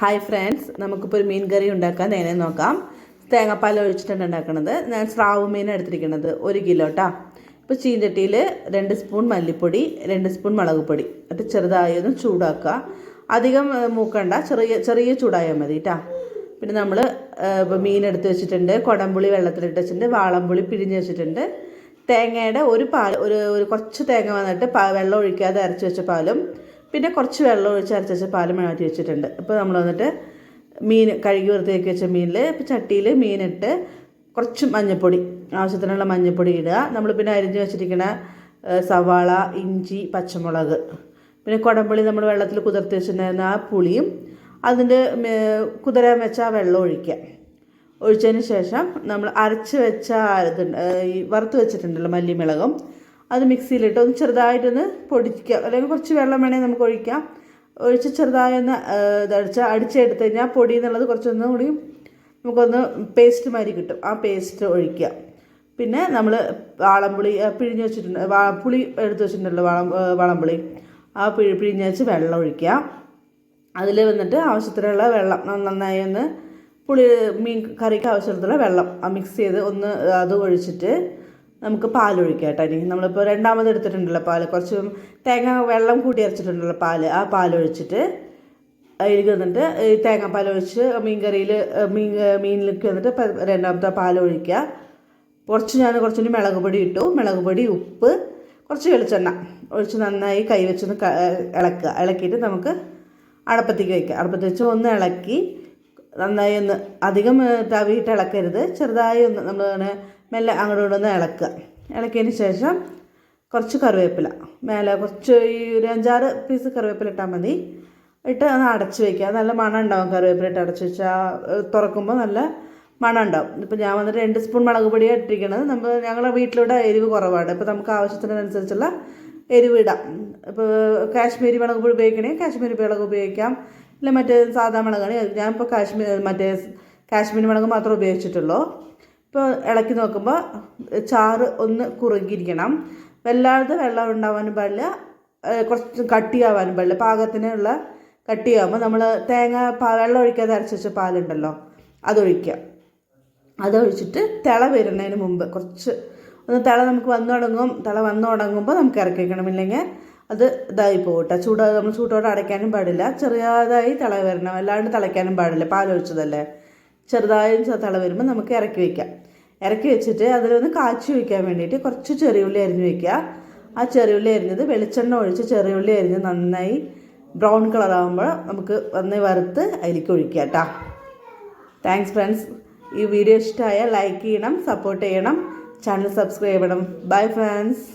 Hi friends നമുക്കിപ്പോൾ ഒരു മീൻ കറി ഉണ്ടാക്കാൻ നേരെ നോക്കാം. തേങ്ങാപ്പാൽ ഒഴിച്ചിട്ടാണ് ഉണ്ടാക്കുന്നത് ഞാൻ സ്രാവ് മീൻ എടുത്തിരിക്കുന്നത്. ഒരു കിലോ കേട്ടോ ഇപ്പോൾ ചീഞ്ചട്ടിയിൽ രണ്ട് സ്പൂൺ മല്ലിപ്പൊടി രണ്ട് സ്പൂൺ മുളക് പൊടി. എന്നിട്ട് ചെറുതായി ഒന്ന് ചൂടാക്കുക. അധികം മൂക്കണ്ട. ചെറിയ ചെറിയ ചൂടായാൽ മതി കേട്ടോ പിന്നെ നമ്മൾ ഇപ്പോൾ മീൻ എടുത്ത് വെച്ചിട്ടുണ്ട്. കുടംപുളി വെള്ളത്തിലിട്ട് വെച്ചിട്ടുണ്ട്. വാളംപുളി പിഴിഞ്ഞ് വെച്ചിട്ടുണ്ട്. തേങ്ങയുടെ ഒരു പാൽ ഒരു ഒരു കുറച്ച് തേങ്ങ വന്നിട്ട് വെള്ളം ഒഴിക്കാതെ അരച്ച് വെച്ച പാലും പിന്നെ കുറച്ച് വെള്ളം ഒഴിച്ച് അരച്ച് വെച്ച പാലും മാറ്റി വെച്ചിട്ടുണ്ട്. ഇപ്പോൾ നമ്മൾ വന്നിട്ട് മീൻ കഴുകി വൃത്തിയാക്കി വെച്ച മീനിൽ ഇപ്പോൾ ചട്ടിയിൽ മീനിട്ട് കുറച്ച് മഞ്ഞൾപ്പൊടി ആവശ്യത്തിനുള്ള മഞ്ഞൾപ്പൊടി ഇടുക. നമ്മൾ പിന്നെ അരിഞ്ഞ് വെച്ചിരിക്കുന്ന സവാള ഇഞ്ചി പച്ചമുളക്. പിന്നെ കുടംപുളി നമ്മൾ വെള്ളത്തിൽ കുതിർത്തി വെച്ചിട്ടുണ്ടായിരുന്ന ആ പുളിയും അതിന്റെ കുതിരാൻ വെച്ച ആ വെള്ളം ഒഴിക്കുക. ഒഴിച്ചതിന് ശേഷം നമ്മൾ അരച്ച് വെച്ച ഈ വറുത്ത് വെച്ചിട്ടുണ്ടല്ലോ മല്ലിമിളകും അത് മിക്സിയിലിട്ട് ഒന്ന് ചെറുതായിട്ടൊന്ന് പൊടിക്കുക. അല്ലെങ്കിൽ കുറച്ച് വെള്ളം വേണമെങ്കിൽ നമുക്ക് ഒഴിക്കാം. ഒഴിച്ച് ചെറുതായി ഒന്ന് ഇതടിച്ച് അടിച്ചെടുത്ത് കഴിഞ്ഞാൽ പൊടി എന്നുള്ളത് കുറച്ചൊന്നും കൂടി നമുക്കൊന്ന് പേസ്റ്റ് മാതിരി കിട്ടും. ആ പേസ്റ്റ് ഒഴിക്കുക. പിന്നെ നമ്മൾ വാളംപുളി പിഴിഞ്ഞ് വെച്ചിട്ടുണ്ട്. പുളി എടുത്ത് വെച്ചിട്ടുണ്ടല്ലോ വാളം വാളംപുളി. ആ പിഴി പിഴിഞ്ഞ് വെച്ച് വെള്ളം ഒഴിക്കുക. അതിൽ വന്നിട്ട് ആവശ്യത്തിനുള്ള വെള്ളം നന്നായി ഒന്ന് പുളി മീൻ കറിക്ക് ആവശ്യത്തിനുള്ള വെള്ളം മിക്സ് ചെയ്ത് ഒന്ന് അത് ഒഴിച്ചിട്ട് നമുക്ക് പാലൊഴിക്കാം കേട്ടോ. ഇനി നമ്മളിപ്പോൾ രണ്ടാമത് എടുത്തിട്ടുണ്ടല്ലോ പാൽ കുറച്ച് തേങ്ങ വെള്ളം കൂട്ടി അരച്ചിട്ടുണ്ടല്ലോ പാൽ ആ പാലൊഴിച്ചിട്ട് അതിലേക്ക് വന്നിട്ട് ഈ തേങ്ങാപ്പാൽ ഒഴിച്ച് മീൻകറിയിൽ മീൻ മീനിലേക്ക് വന്നിട്ട് രണ്ടാമത്തെ പാൽ ഒഴിക്കുക. കുറച്ച് ഞാൻ കുറച്ചുകൂടി മുളക് പൊടി ഇട്ടു. മുളക് പൊടി ഉപ്പ് കുറച്ച് വെളിച്ചെണ്ണ. ഒഴിച്ച് നന്നായി കൈ വെച്ചൊന്ന് ക- ഇളക്കുക. ഇളക്കിയിട്ട് നമുക്ക് അടപ്പത്തേക്ക് വയ്ക്കുക അടപ്പത്ത് വെച്ച് ഒന്ന് ഇളക്കി നന്നായി ഒന്ന് അധികം തവിയിട്ട് ഇളക്കരുത്. ചെറുതായി ഒന്ന് നമ്മൾ മെല്ലെ അങ്ങോട്ട് ഇങ്ങോട്ടും ഒന്ന് ഇളക്കുക. ഇളക്കിയതിന് ശേഷം കുറച്ച് കറിവേപ്പില. മേലെ കുറച്ച് ഈ ഒരു അഞ്ചാറ് പീസ് കറിവേപ്പില ഇട്ടാൽ മതി. ഇട്ട് അത് അടച്ച് വയ്ക്കുക നല്ല മണം ഉണ്ടാവും കറിവേപ്പില ഇട്ട് അടച്ച് വെച്ചാൽ തുറക്കുമ്പോൾ നല്ല മണം ഉണ്ടാവും. ഇപ്പം ഞാൻ വന്നിട്ട് രണ്ട് സ്പൂൺ മുളക് പൊടിയാണ് ഇട്ടിരിക്കുന്നത് നമ്മൾ ഞങ്ങളുടെ വീട്ടിലൂടെ എരിവ് കുറവാണ്. ഇപ്പോൾ നമുക്ക് ആവശ്യത്തിനനുസരിച്ചുള്ള എരിവ് ഇടാം. ഇപ്പോൾ കാശ്മീരി മുളക് പൊടി ഉപയോഗിക്കണമെങ്കിൽ കാശ്മീരി മുളക് ഉപയോഗിക്കാം. ഇല്ല മറ്റേ സാധാ മുളകാണ്. ഞാനിപ്പോൾ കാശ്മീർ മറ്റേ കാശ്മീരി മുളക് മാത്രമേ ഉപയോഗിച്ചിട്ടുള്ളൂ. ഇപ്പോൾ ഇളക്കി നോക്കുമ്പോൾ ചാറ് ഒന്ന് കുറുകിയിരിക്കണം. വല്ലാതെ വെള്ളം ഉണ്ടാവാനും പാടില്ല. കുറച്ച് കട്ടിയാവാനും പാടില്ല. പാകത്തിനുള്ള കട്ടിയാകുമ്പോൾ നമ്മൾ തേങ്ങ വെള്ളം ഒഴിക്കാതെ അരച്ച് വെച്ച പാലുണ്ടല്ലോ അതൊഴിക്കുക അതൊഴിച്ചിട്ട് തിള വരുന്നതിന് മുമ്പ് കുറച്ച് ഒന്ന് തിള നമുക്ക് വന്നു തുടങ്ങും. തിള വന്നു തുടങ്ങുമ്പോൾ നമുക്ക് ഇറക്കി വെക്കണം. ഇല്ലെങ്കിൽ അത് ഇതായി പോകട്ടെ ചൂട് നമ്മൾ ചൂടോടെ അടയ്ക്കാനും പാടില്ല. ചെറിയതായി തിള വരണം. അല്ലാണ്ട് തിളയ്ക്കാനും പാടില്ല. പാലൊഴിച്ചതല്ലേ? ചെറുതായും തള വരുമ്പോൾ നമുക്ക് ഇറക്കി വയ്ക്കാം ഇറക്കി വെച്ചിട്ട് അതിലൊന്ന് കാച്ചി വയ്ക്കാൻ വേണ്ടിയിട്ട് കുറച്ച് ചെറിയുള്ളി അരിഞ്ഞ് വയ്ക്കുക ആ ചെറിയുള്ളി അരിഞ്ഞത് വെളിച്ചെണ്ണ ഒഴിച്ച് ചെറിയുള്ളി അരിഞ്ഞ് നന്നായി ബ്രൗൺ കളറാകുമ്പോൾ നമുക്ക് നന്നായി വറുത്ത് അതിലേക്ക് ഒഴിക്കുക കേട്ടോ. താങ്ക്സ് ഫ്രണ്ട്സ് ഈ വീഡിയോ ഇഷ്ടമായ ലൈക്ക് ചെയ്യണം സപ്പോർട്ട് ചെയ്യണം. ചാനൽ സബ്സ്ക്രൈബ് ചെയ്യണം. Bye friends